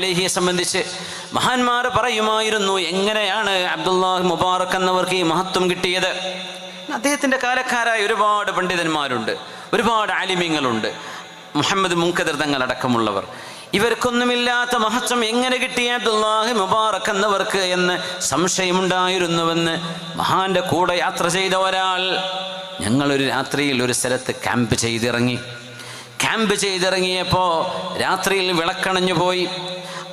അലഹിയെ സംബന്ധിച്ച് മഹാന്മാർ പറയുമായിരുന്നു എങ്ങനെയാണ് അബ്ദുല്ലാഹ് മുബാറക് എന്നവർക്ക് ഈ മഹത്വം കിട്ടിയത്? അദ്ദേഹത്തിന്റെ കാലക്കാരായ ഒരുപാട് പണ്ഡിതന്മാരുണ്ട് ഒരുപാട് ആലിമ്യങ്ങളുണ്ട് മുഹമ്മദ് മുങ്കദർ അടക്കമുള്ളവർ ഇവർക്കൊന്നുമില്ലാത്ത മഹത്വം എങ്ങനെ കിട്ടിയ അബ്ദുല്ലാഹി മുബാറക് എന്നവർക്ക് എന്ന് സംശയമുണ്ടായിരുന്നുവെന്ന് മഹാന്റെ കൂടെ യാത്ര ചെയ്ത ഒരാൾ ഞങ്ങളൊരു രാത്രിയിൽ ഒരു സ്ഥലത്ത് ക്യാമ്പ് ചെയ്തിറങ്ങി. ക്യാമ്പ് ചെയ്തിറങ്ങിയപ്പോൾ രാത്രിയിൽ വിളക്കണഞ്ഞു പോയി.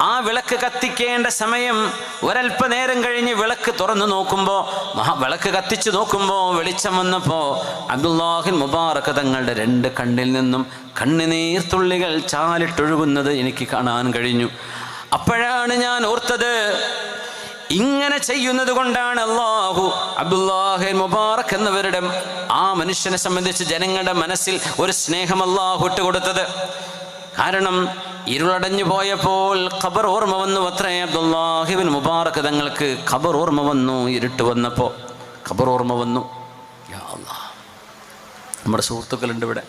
ആ വിളക്ക് കത്തിക്കേണ്ട സമയം ഒരല്പനേരം കഴിഞ്ഞ് വിളക്ക് തുറന്നു നോക്കുമ്പോൾ മഹാ വിളക്ക് കത്തിച്ചു നോക്കുമ്പോൾ വെളിച്ചം വന്നപ്പോൾ അബ്ദുല്ലാഹിൻ മുബാറക്ക് തങ്ങളുടെ രണ്ട് കണ്ണിൽ നിന്നും കണ്ണുനീർത്തുള്ളികൾ ചാലിട്ടൊഴുകുന്നത് എനിക്ക് കാണാൻ കഴിഞ്ഞു. അപ്പോഴാണ് ഞാൻ ഓർത്തത് ഇങ്ങനെ ചെയ്യുന്നത് കൊണ്ടാണ് അള്ളാഹു അബ്ദുല്ലാഹിൻ മുബാറക് എന്നവരുടെ ആ മനുഷ്യനെ സംബന്ധിച്ച് ജനങ്ങളുടെ മനസ്സിൽ ഒരു സ്നേഹം അള്ളാഹു ഇട്ടുകൊടുത്തത്. കാരണം ഇരുളടഞ്ഞു പോയപ്പോൾ ഖബർ ഓർമ്മ വന്നു അത്രേ. അബ്ദുല്ലാഹിബിൻ മുബാറക് തങ്ങൾക്ക് ഖബർ ഓർമ്മ വന്നു ഇരുട്ട് വന്നപ്പോൾ ഖബർ ഓർമ്മ വന്നു. നമ്മുടെ സുഹൃത്തുക്കളുണ്ട് ഇവിടെ.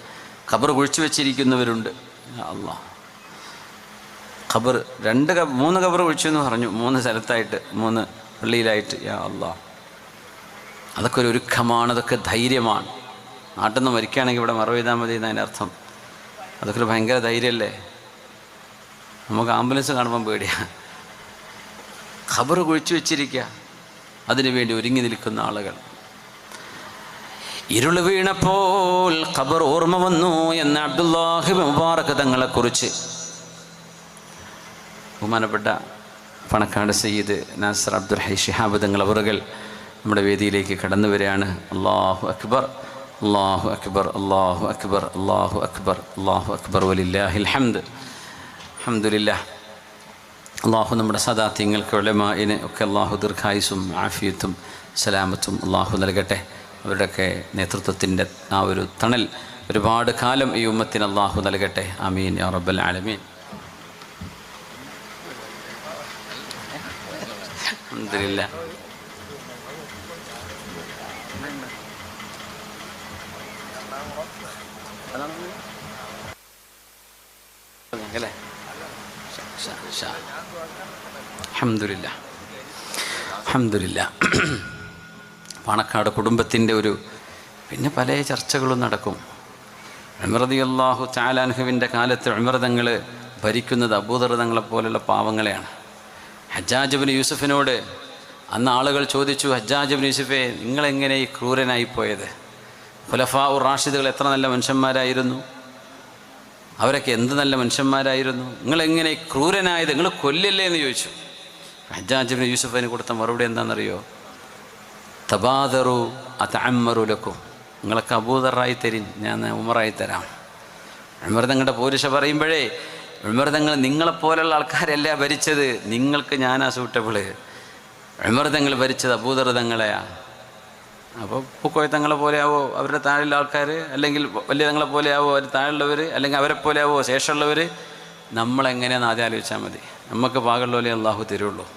ഖബർ കുഴിച്ചു വെച്ചിരിക്കുന്നവരുണ്ട്. അല്ലാ ഖബർ രണ്ട് മൂന്ന് ഖബർ കുഴിച്ചു എന്ന് പറഞ്ഞു. മൂന്ന് സ്ഥലത്തായിട്ട് മൂന്ന് പള്ളിയിലായിട്ട്. യാ അല്ലാ അതൊക്കെ ഒരു ഒരുക്കമാണ് അതൊക്കെ ധൈര്യമാണ്. നാട്ടിൽ നിന്ന് മരിക്കുകയാണെങ്കിൽ ഇവിടെ മറവ് ചെയ്താൽ മതി എന്നതിന്റെ അർത്ഥം. അതൊക്കെ ഒരു ഭയങ്കര ധൈര്യമല്ലേ? നമുക്ക് ആംബുലൻസ് കാണുമ്പം പേടിയാണ് ഖബർ കുഴിച്ചു വെച്ചിരിക്കുക അതിനുവേണ്ടി ഒരുങ്ങി നിൽക്കുന്ന ആളുകൾ. ഇരുൾ വീണപ്പോൾ ഖബർ ഓർമ്മ വന്നു എന്ന അബ്ദുല്ലാഹി മുബാറക് തങ്ങളെക്കുറിച്ച്. ബഹുമാനപ്പെട്ട പണക്കാട് സയ്യിദ് നാസർ അബ്ദുൽ ഹൈ ഷിഹാബ് തങ്ങൾ അവറുകൾ നമ്മുടെ വേദിയിലേക്ക് കടന്നു വരികയാണ്. അള്ളാഹു അക്ബർ അള്ളാഹു അക്ബർ അള്ളാഹു അക്ബർ അള്ളാഹു അക്ബർ അള്ളാഹു അക്ബർ. വലില്ലാഹിൽ ഹംദ്. അഹമ്മദില്ല അള്ളാഹു നമ്മുടെ സദാത്യങ്ങൾക്ക് വെള്ളമായിന് ഒക്കെ അള്ളാഹു ദീർഘായുസും ആഫിയത്തും സലാമത്തും അള്ളാഹു നൽകട്ടെ. അവരുടെയൊക്കെ നേതൃത്വത്തിന്റെ ആ ഒരു തണൽ ഒരുപാട് കാലം ഈ ഉമ്മത്തിന് അള്ളാഹു നൽകട്ടെ. അമീൻ യാ റബ്ബൽ ആലമീൻ. അല്ലേ അഹമ്മദില്ല അഹമ്മദില്ല പാണക്കാട് കുടുംബത്തിന്റെ ഒരു പിന്നെ പല ചർച്ചകളും നടക്കും. അമൃതി അള്ളാഹു ചാലാൻഹുവിന്റെ കാലത്ത് അമൃതങ്ങൾ ഭരിക്കുന്നത് അബൂദർതങ്ങളെ പോലുള്ള പാവങ്ങളെയാണ്. ഹജ്ജാജബിന് യൂസഫിനോട് അന്ന് ആളുകൾ ചോദിച്ചു ഹജ്ജാജബിൻ യൂസഫെ നിങ്ങളെങ്ങനെ ഈ ക്രൂരനായി പോയത്? ഖുലഫാ ഉർ റാഷിദുകൾ എത്ര നല്ല മനുഷ്യന്മാരായിരുന്നു? അവരൊക്കെ എന്ത് നല്ല മനുഷ്യന്മാരായിരുന്നു. നിങ്ങളെങ്ങനെ ക്രൂരനായത്? നിങ്ങൾ കൊല്ലില്ലേ എന്ന് ചോദിച്ചു. ഹജ്ജാജിബിന് യൂസഫിന് കൊടുത്ത മറുപടി എന്താണെന്നറിയോ? തബാദറു അതമ്മറുലക്കും നിങ്ങളൊക്കെ അബൂദറായി തരും ഞാൻ ഉമറായി തരാം. അമൃതങ്ങളുടെ പോരുഷ പറയുമ്പോഴേ അമൃതങ്ങൾ നിങ്ങളെപ്പോലുള്ള ആൾക്കാരല്ല ഭരിച്ചത്? നിങ്ങൾക്ക് ഞാനാ സൂട്ടബിൾ അമൃതങ്ങൾ ഭരിച്ചത് അബൂദർതങ്ങളെയാ അപ്പോൾ പൂക്കോയ തങ്ങളെ പോലെയാവോ അവരുടെ താഴെയുള്ള ആൾക്കാർ അല്ലെങ്കിൽ വലിയ തങ്ങളെ പോലെയാവോ അവർ താഴെയുള്ളവർ അല്ലെങ്കിൽ അവരെ പോലെയാവോ ശേഷമുള്ളവർ നമ്മളെങ്ങനെയാണെന്ന് ആദ്യം ആലോചിച്ചാൽ മതി. നമുക്ക് പാകമുള്ള പോലെ അള്ളാഹു തരുള്ളൂ.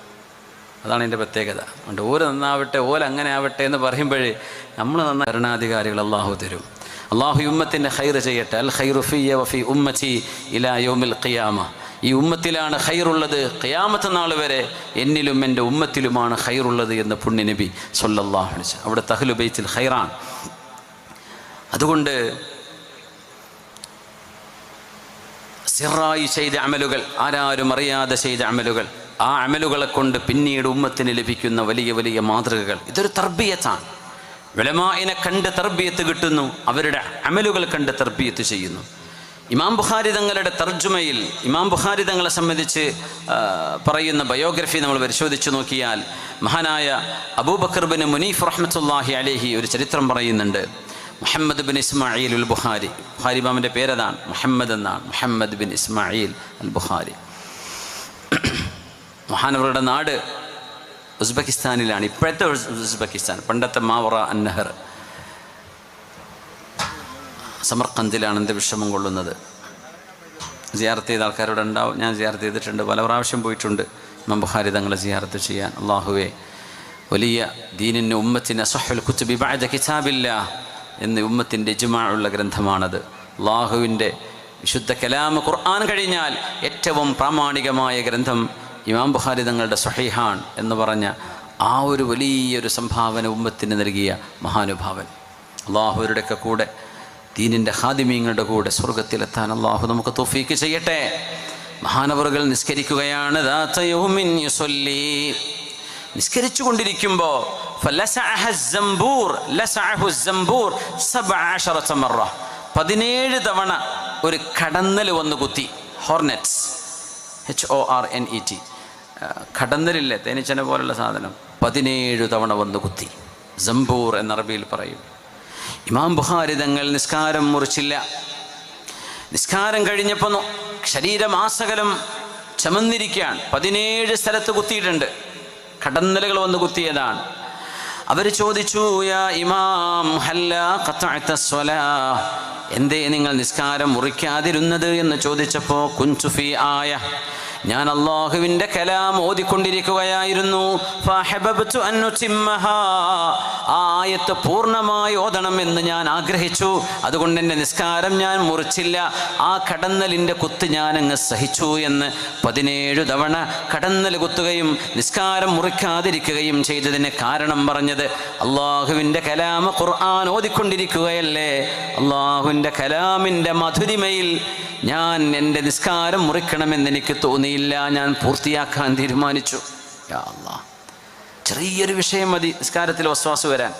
അതാണ് എന്റെ പ്രത്യേകത. അതുകൊണ്ട് ഓര് നന്നാവട്ടെ ഓല അങ്ങനെ ആവട്ടെ എന്ന് പറയുമ്പോഴേ നമ്മൾ നന്ന ഭരണാധികാരികൾ അള്ളാഹു തരും. അള്ളാഹു ഉമ്മത്തിന്റെ ഹൈർ ചെയ്യട്ടെ. അൽ ഹൈറുഫി വഫി ഉമ്മച്ചി ഇലാ യോമിൽ ഖിയാമ. ഈ ഉമ്മത്തിലാണ് ഖൈറുള്ളത്. ഖിയാമത്ത് നാൾ വരെ എന്നിലും എന്റെ ഉമ്മത്തിലുമാണ് ഖൈറുള്ളത് എന്ന് പുണ്യനബി സൊല്ലാഹു അലൈഹി അവിടെ തഹ്ലു ബൈത്തിൽ ഖൈറാണ് അതുകൊണ്ട് സിറായി ചെയ്ത അമലുകൾ ആരാരും അറിയാതെ ചെയ്ത അമലുകൾ ആ അമലുകളെ കൊണ്ട് പിന്നീട് ഉമ്മത്തിന് ലഭിക്കുന്ന വലിയ വലിയ മാതൃകകൾ. ഇതൊരു തർബീയത്താണ്. വിളമായിനെ കണ്ട് തർബീയത്ത് കിട്ടുന്നു അവരുടെ അമലുകൾ കണ്ട് തർബീയത്ത് ചെയ്യുന്നു. ഇമാം ബുഖാരി തങ്ങളുടെ തർജുമയിൽ ഇമാം ബുഖാരി തങ്ങളെ സംബന്ധിച്ച് പറയുന്ന ബയോഗ്രഫി നമ്മൾ പരിശോധിച്ചു നോക്കിയാൽ മഹാനായ അബൂബക്കർ ബിൻ മുനീഫ് റഹ്മത്തുല്ലാഹി അലേഹി ഒരു ചരിത്രം പറയുന്നുണ്ട്. Muhammad bin Ismail ul Bukhari Bukhari ഇമാമിന്റെ പേരതാണ്. മുഹമ്മദ് എന്നാണ്. Muhammad bin Ismail al Bukhari മഹാനവരുടെ നാട് ഉസ്ബെക്കിസ്ഥാനിലാണ്. ഇപ്പോഴത്തെ ഉസ് ഉസ്ബെക്കിസ്ഥാൻ. പണ്ടത്തെ മാവറ അന്നഹർ സമർക്കന്തിലാണ് എന്റെ വിഷമം കൊള്ളുന്നത്. സിയാർത്ത് ചെയ്ത ആൾക്കാരോട് ഉണ്ടാവും. ഞാൻ സിയാർത്ത് ചെയ്തിട്ടുണ്ട്. പല പ്രാവശ്യം പോയിട്ടുണ്ട്. ഇമാം തങ്ങളെ സിയാർത്ത് ചെയ്യാൻ. അള്ളാഹുവേ വലിയ ദീനിന് ഉമ്മത്തിന് അസഹുൽ കുത്തുബി ബഅദ കിതാബില്ല എന്ന് ഉമ്മത്തിന്റെ ഇജ്മാ ഉള്ള ഗ്രന്ഥമാണത്. അള്ളാഹുവിന്റെ വിശുദ്ധ കലാമ ഖുർആൻ കഴിഞ്ഞാൽ ഏറ്റവും പ്രാമാണികമായ ഗ്രന്ഥം ഇമാം ബുഖാരി തങ്ങളുടെ സഹീഹാൻ എന്ന് പറഞ്ഞ ആ ഒരു വലിയൊരു സംഭാവന ഉമ്മത്തിന് നൽകിയ മഹാനുഭാവൻ. അള്ളാഹുവരുടെയൊക്കെ കൂടെ ദീനിന്റെ ഹാദിമീങ്ങളുടെ കൂടെ സ്വർഗത്തിലെത്താൻ അള്ളാഹു നമുക്ക് തോഫീക്ക് ചെയ്യട്ടെ. മഹാനവറുകൾ നിസ്കരിക്കുകയാണ്. നിസ്കരിച്ചു കൊണ്ടിരിക്കുമ്പോൾ പതിനേഴ് തവണ ഒരു കടന്നൽ വന്ന് കുത്തി. Hornets. H O R N E T കടന്നലില്ലേ? തേനീച്ചനെ പോലുള്ള സാധനം. പതിനേഴ് തവണ വന്ന് കുത്തി. ജംബൂർ എന്ന അറബിയിൽ പറയും. ഇമാം ബുഹാരി തങ്ങൾ നിസ്കാരം മുറിച്ചില്ല. നിസ്കാരം കഴിഞ്ഞപ്പോൾ ശരീരം ആസകലം ചമന്നിരിക്കുകയാണ്. പതിനേഴ് സ്ഥലത്ത് കുത്തിയിട്ടുണ്ട്. കടന്നലുകൾ വന്ന് കുത്തിയതാണ്. അവർ ചോദിച്ചു യാ ഇമാം ഹല്ല എന്തേ നിങ്ങൾ നിസ്കാരം മുറിക്കാതിരുന്നത്? എന്ന് ചോദിച്ചപ്പോൾ കുഞ്ചുഫി ആയ. ഞാൻ അള്ളാഹുവിന്റെ കലാം ഓതിക്കൊണ്ടിരിക്കുകയായിരുന്നു. ആയത്ത് പൂർണമായി ഓതണം എന്ന് ഞാൻ ആഗ്രഹിച്ചു. അതുകൊണ്ട് എന്റെ നിസ്കാരം ഞാൻ മുറിച്ചില്ല. ആ കടന്നലിന്റെ കുത്ത് ഞാൻ അങ്ങ് സഹിച്ചു എന്ന് പതിനേഴ് തവണ കടന്നൽ കുത്തുകയും നിസ്കാരം മുറിക്കാതിരിക്കുകയും ചെയ്തതിന് കാരണം പറഞ്ഞത് അള്ളാഹുവിന്റെ കലാമ ഖുർആൻ ഓതിക്കൊണ്ടിരിക്കുകയല്ലേ? അള്ളാഹുവിന്റെ കലാമിന്റെ മധുരിമയിൽ ഞാൻ എന്റെ നിസ്കാരം മുറിക്കണമെന്ന് എനിക്ക് തോന്നിയില്ല. ഞാൻ പൂർത്തിയാക്കാൻ തീരുമാനിച്ചു. ചെറിയൊരു വിഷയം മതി നിസ്കാരത്തിൽ വസ്വാസ് വരാൻ.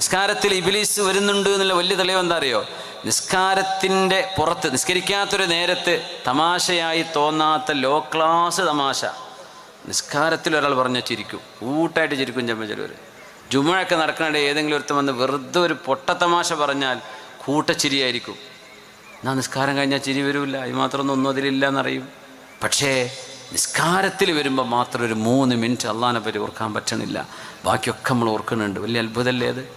നിസ്കാരത്തിൽ ഇബിലീസ് വരുന്നുണ്ട് എന്നുള്ള വലിയ തെളിവ് എന്താ അറിയോ? നിസ്കാരത്തിന്റെ പുറത്ത് നിസ്കരിക്കാത്തൊരു നേരത്ത് തമാശയായി തോന്നാത്ത ലോ ക്ലാസ് തമാശ. നിസ്കാരത്തിൽ ഒരാൾ പറഞ്ഞ ചിരിക്കും. കൂട്ടായിട്ട് ചിരിക്കും ചെമ്മ ചിലവർ ജുമഴൊക്കെ നടക്കണേ ഏതെങ്കിലും ഒരുത്തം വന്ന് വെറുതെ ഒരു പൊട്ടത്തമാശ പറഞ്ഞാൽ കൂട്ടച്ചിരിയായിരിക്കും എന്നാ നിസ്കാരം കഴിഞ്ഞാൽ ചിരി വരില്ല. അത് മാത്രമൊന്നും ഒന്നും അതിലില്ല എന്നറിയും പക്ഷേ നിസ്കാരത്തിൽ വരുമ്പോൾ മാത്രം ഒരു മൂന്ന് മിനിറ്റ് അള്ളാനെ പറ്റി ഓർക്കാൻ പറ്റണില്ല. ബാക്കിയൊക്കെ നമ്മൾ ഓർക്കുന്നുണ്ട്. വലിയ അത്ഭുതമല്ലേ അത്?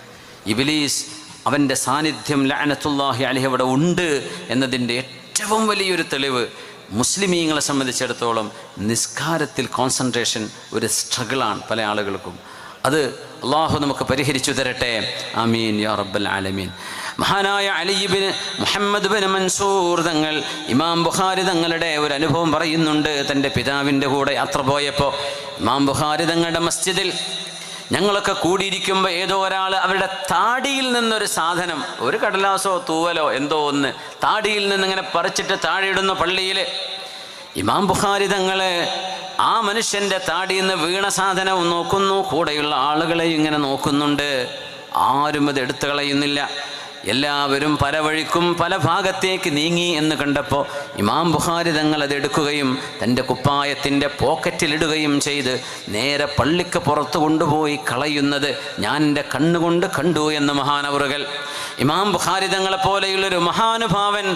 ഇബിലീസ് അവന്റെ സാന്നിധ്യം ലാനത്തുല്ലാഹി അലഹി അവിടെ ഉണ്ട് എന്നതിന്റെ ഏറ്റവും വലിയൊരു തെളിവ് മുസ്ലിമീങ്ങളെ സംബന്ധിച്ചിടത്തോളം നിസ്കാരത്തിൽ കോൺസെൻട്രേഷൻ ഒരു സ്ട്രഗിളാണ് പല ആളുകൾക്കും. അത് അള്ളാഹു നമുക്ക് പരിഹരിച്ചു തരട്ടെ. അമീൻ യാ റബ്ബൽ ആലമീൻ. മഹാനായ അലിബിന് മുഹമ്മദ് ബിൻ മൻസൂർ തങ്ങൾ ഇമാം ബുഖാരി തങ്ങളുടെ ഒരു അനുഭവം പറയുന്നുണ്ട്. തന്റെ പിതാവിന്റെ കൂടെ യാത്ര പോയപ്പോൾ ഇമാം ബുഖാരി തങ്ങളുടെ മസ്ജിദിൽ ഞങ്ങളൊക്കെ കൂടിയിരിക്കുമ്പോൾ ഏതോ ഒരാൾ അവരുടെ താടിയിൽ നിന്നൊരു സാധനം ഒരു കടലാസോ തൂവലോ എന്തോ ഒന്ന് താടിയിൽ നിന്നിങ്ങനെ പറിച്ചിട്ട് താഴെയിടുന്ന പള്ളിയിൽ ഇമാം ബുഖാരി തങ്ങളെ ആ മനുഷ്യന്റെ താടിയിൽ നിന്ന് വീണ സാധനവും നോക്കുന്നു. കൂടെയുള്ള ആളുകളെ ഇങ്ങനെ നോക്കുന്നുണ്ട്. ആരും അത് എടുത്തു കളയുന്നില്ല. എല്ലാവരും പല വഴിക്കും പല ഭാഗത്തേക്ക് നീങ്ങി എന്ന് കണ്ടപ്പോൾ ഇമാം ബുഖാരി തങ്ങൾ അതെടുക്കുകയും തന്റെ കുപ്പായത്തിന്റെ പോക്കറ്റിലിടുകയും ചെയ്ത് നേരെ പള്ളിക്ക് പുറത്തു കൊണ്ടുപോയി കളയുന്നത് ഞാൻ എന്റെ കണ്ണുകൊണ്ട് കണ്ടു എന്ന് മഹാനവറുകൾ. ഇമാം ബുഖാരി തങ്ങളെപ്പോലെയുള്ളൊരു മഹാനുഭാവൻ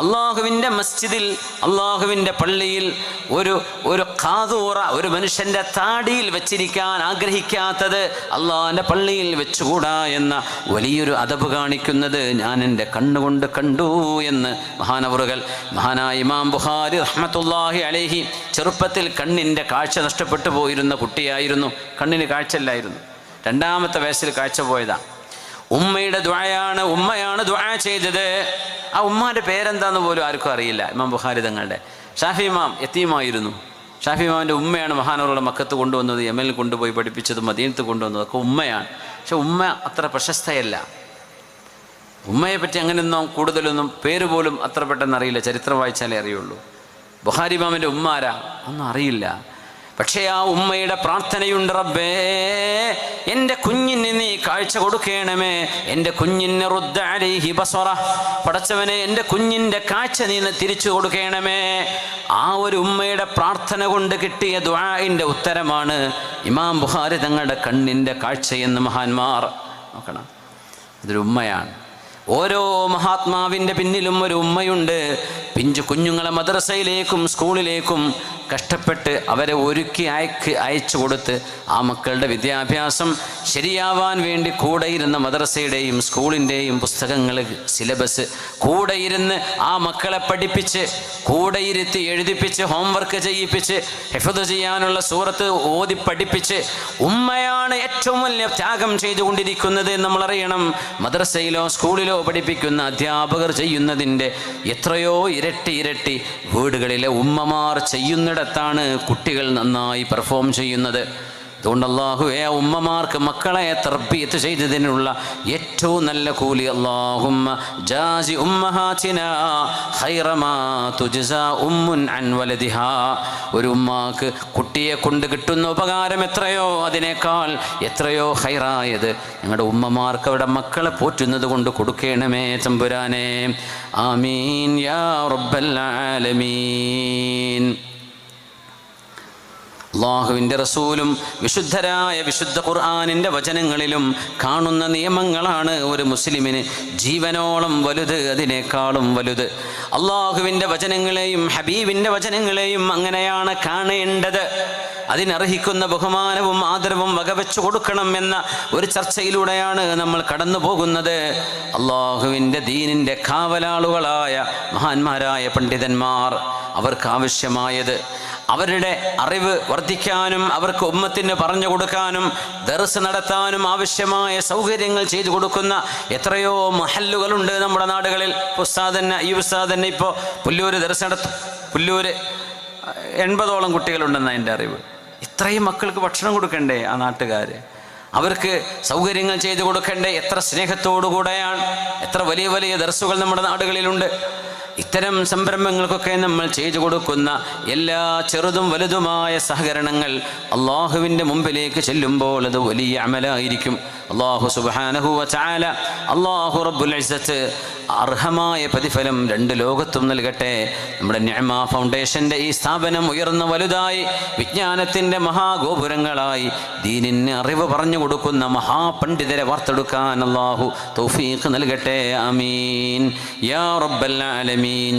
അള്ളാഹുവിന്റെ മസ്ജിദിൽ അള്ളാഹുവിന്റെ പള്ളിയിൽ ഒരു ഒരു കാതൂറ ഒരു മനുഷ്യന്റെ താടിയിൽ വെച്ചിരിക്കാൻ ആഗ്രഹിക്കാത്തത് അള്ളാഹിന്റെ പള്ളിയിൽ വെച്ചുകൂടാ എന്ന വലിയൊരു അതബ് കാണിക്കുന്നത് ഞാൻ എന്റെ കണ്ണുകൊണ്ട് കണ്ടു എന്ന് മഹാനവറുകൾ മഹാനായ ഇമാം ബുഹാരി റഹ്മത്തുല്ലാഹി അലേഹി ചെറുപ്പത്തിൽ കണ്ണിന്റെ കാഴ്ച നഷ്ടപ്പെട്ടു പോയിരുന്ന കുട്ടിയായിരുന്നു. കണ്ണിന് കാഴ്ചയില്ലായിരുന്നു. രണ്ടാമത്തെ വയസ്സിൽ കാഴ്ച പോയതാണ് ഉമ്മയുടെ ദ്വായാണ് ഉമ്മയാണ് ദ്വാ ചെയ്തത്. ആ ഉമ്മാന്റെ പേരെന്താന്ന് പോലും ആർക്കും അറിയില്ല ഇമാം ബുഖാരി തങ്ങളുടെ. ഷാഫി ഇമാം എത്തിയുമായിരുന്നു ഷാഫി ഇമാമിന്റെ ഉമ്മയാണ് മഹാനവറുടെ മക്കത്ത് കൊണ്ടുവന്നത് യമനിൽ കൊണ്ടുപോയി പഠിപ്പിച്ചത് മദീനത്ത് കൊണ്ടുവന്നത് ഒക്കെ ഉമ്മയാണ്. പക്ഷെ ഉമ്മ അത്ര പ്രശസ്തയല്ല. ഉമ്മയെ പറ്റി അങ്ങനെയൊന്നും കൂടുതലൊന്നും പേര് പോലും അത്ര പെട്ടെന്ന് അറിയില്ല ചരിത്രം വായിച്ചാലേ അറിയുള്ളൂ. ബുഹാരി ഇമാമിന്റെ ഉമ്മ ആരാ? ഒന്നും അറിയില്ല. പക്ഷേ ആ ഉമ്മയുടെ പ്രാർത്ഥനയുണ്ട് റബ്ബേ എന്റെ കുഞ്ഞിന് നീ കാഴ്ച കൊടുക്കണമേ എന്റെ കുഞ്ഞിന് റുദ്ദ അലൈഹി ബസറ പടച്ചവനെ എന്റെ കുഞ്ഞിന്റെ കാഴ്ച നീ തിരിച്ചു കൊടുക്കണമേ. ആ ഒരു ഉമ്മയുടെ പ്രാർത്ഥന കൊണ്ട് കിട്ടിയ ദ്വാഇന്റെ ഉത്തരമാണ് ഇമാം ബുഹാരി തങ്ങളുടെ കണ്ണിന്റെ കാഴ്ചയെന്ന് മഹാന്മാർ നോക്കണം. അതൊരു ഉമ്മയാണ്. ഓരോ മഹാത്മാവിന്റെ പിന്നിലും ഒരു ഉമ്മയുണ്ട്. പിഞ്ചു കുഞ്ഞുങ്ങളെ മദ്രസയിലേക്കും സ്കൂളിലേക്കും കഷ്ടപ്പെട്ട് അവരെ ഒരുക്കി അയക്ക് അയച്ചു കൊടുത്ത് ആ മക്കളുടെ വിദ്യാഭ്യാസം ശരിയാവാൻ വേണ്ടി കൂടെയിരുന്ന മദ്രസയുടെയും സ്കൂളിന്റെയും പുസ്തകങ്ങൾ സിലബസ് കൂടെയിരുന്ന് ആ മക്കളെ പഠിപ്പിച്ച് കൂടെയിരുത്തി എഴുതിപ്പിച്ച് ഹോംവർക്ക് ചെയ്യിപ്പിച്ച് ഹെഫത് ചെയ്യാനുള്ള സൂറത്ത് ഓതി പഠിപ്പിച്ച് ഉമ്മയാണ് ഏറ്റവും വലിയ ത്യാഗം ചെയ്തുകൊണ്ടിരിക്കുന്നത് അറിയണം. മദ്രസയിലോ സ്കൂളിലോ പഠിപ്പിക്കുന്ന അധ്യാപകർ ചെയ്യുന്നതിന്റെ എത്രയോ ഇരട്ടി ഇരട്ടി വീടുകളിലെ ഉമ്മമാർ ചെയ്യുന്നിടത്താണ് കുട്ടികൾ നന്നായി പെർഫോം ചെയ്യുന്നത്. അതുകൊണ്ട് അള്ളാഹുവെ ആ ഉമ്മമാർക്ക് മക്കളെ തർബീത്ത് ചെയ്തതിനുള്ള ഏറ്റവും നല്ല കൂലി അള്ളാഹുമ്മ ജാസി ഉമ്മുൻ ഒരു ഉമ്മാക്ക് കുട്ടിയെ കൊണ്ട് കിട്ടുന്ന ഉപകാരം എത്രയോ അതിനേക്കാൾ എത്രയോ ഹൈറായത് ഞങ്ങളുടെ ഉമ്മമാർക്ക് അവരുടെ മക്കളെ പോറ്റുന്നത് കൊണ്ട് കൊടുക്കണമേ തമ്പുരാനെ. ആമീൻ യാ റബ്ബൽ ആലമീൻ. അള്ളാഹുവിന്റെ റസൂലും വിശുദ്ധരായ വിശുദ്ധ ഖുർആാനിന്റെ വചനങ്ങളിലും കാണുന്ന നിയമങ്ങളാണ് ഒരു മുസ്ലിമിന് ജീവനോളം വലുത് അതിനേക്കാളും വലുത്. അള്ളാഹുവിന്റെ വചനങ്ങളെയും ഹബീബിന്റെ വചനങ്ങളെയും അങ്ങനെയാണ് കാണേണ്ടത്. അതിനർഹിക്കുന്ന ബഹുമാനവും ആദരവും വകവെച്ചു കൊടുക്കണം എന്ന ഒരു ചർച്ചയിലൂടെയാണ് നമ്മൾ കടന്നു പോകുന്നത് അള്ളാഹുവിന്റെ ദീനിന്റെ കാവലാളുകളായ മഹാന്മാരായ പണ്ഡിതന്മാർ അവർക്ക് ആവശ്യമായത് അവരുടെ അറിവ് വർദ്ധിക്കാനും അവർക്ക് ഉമ്മത്തിന് പറഞ്ഞു കൊടുക്കാനും ദർസ് നടത്താനും ആവശ്യമായ സൗകര്യങ്ങൾ ചെയ്തു കൊടുക്കുന്ന എത്രയോ മഹല്ലുകളുണ്ട് നമ്മുടെ നാടുകളിൽ. ഉസ്താദന്നെ ഈ ഉസ്താദന്നെ ഇപ്പോൾ പുല്ലൂര് ദർസ് നടത്തും പുല്ലൂര് എൺപതോളം കുട്ടികളുണ്ടെന്ന് എന്റെ അറിവ്. ഇത്രയും മക്കൾക്ക് ഭക്ഷണം കൊടുക്കണ്ടേ ആ നാട്ടുകാർ അവർക്ക് സൗകര്യങ്ങൾ ചെയ്തു കൊടുക്കണ്ടേ? എത്ര സ്നേഹത്തോടു കൂടെയാണ് എത്ര വലിയ വലിയ ദർസുകൾ നമ്മുടെ നാടുകളിലുണ്ട്. ഇത്തരം സംരംഭങ്ങൾക്കൊക്കെ നമ്മൾ ചെയ്തു കൊടുക്കുന്ന എല്ലാ ചെറുതും വലുതുമായ സഹകരണങ്ങൾ അള്ളാഹുവിന്റെ മുമ്പിലേക്ക് ചെല്ലുമ്പോൾ അത് വലിയ അമലായിരിക്കും. അള്ളാഹു സുബാനഹുവ ചാല അള്ളാഹു റബ്ബുൽ ഇസത്ത് അർഹമായ പ്രതിഫലം രണ്ട് ലോകത്തും നൽകട്ടെ. നമ്മുടെ ന്യമ ഫൗണ്ടേഷന്റെ ഈ സ്ഥാപനം ഉയർന്ന വലുതായി വിജ്ഞാനത്തിന്റെ മഹാഗോപുരങ്ങളായി ദീനിന് അറിവ് പറഞ്ഞു കൊടുക്കുന്ന മഹാപണ്ഡിതരെ വാർത്തെടുക്കാൻ അള്ളാഹു തൗഫീഖ് നൽകട്ടെ. അമീൻ യാ റബ്ബൽ ആലമീൻ.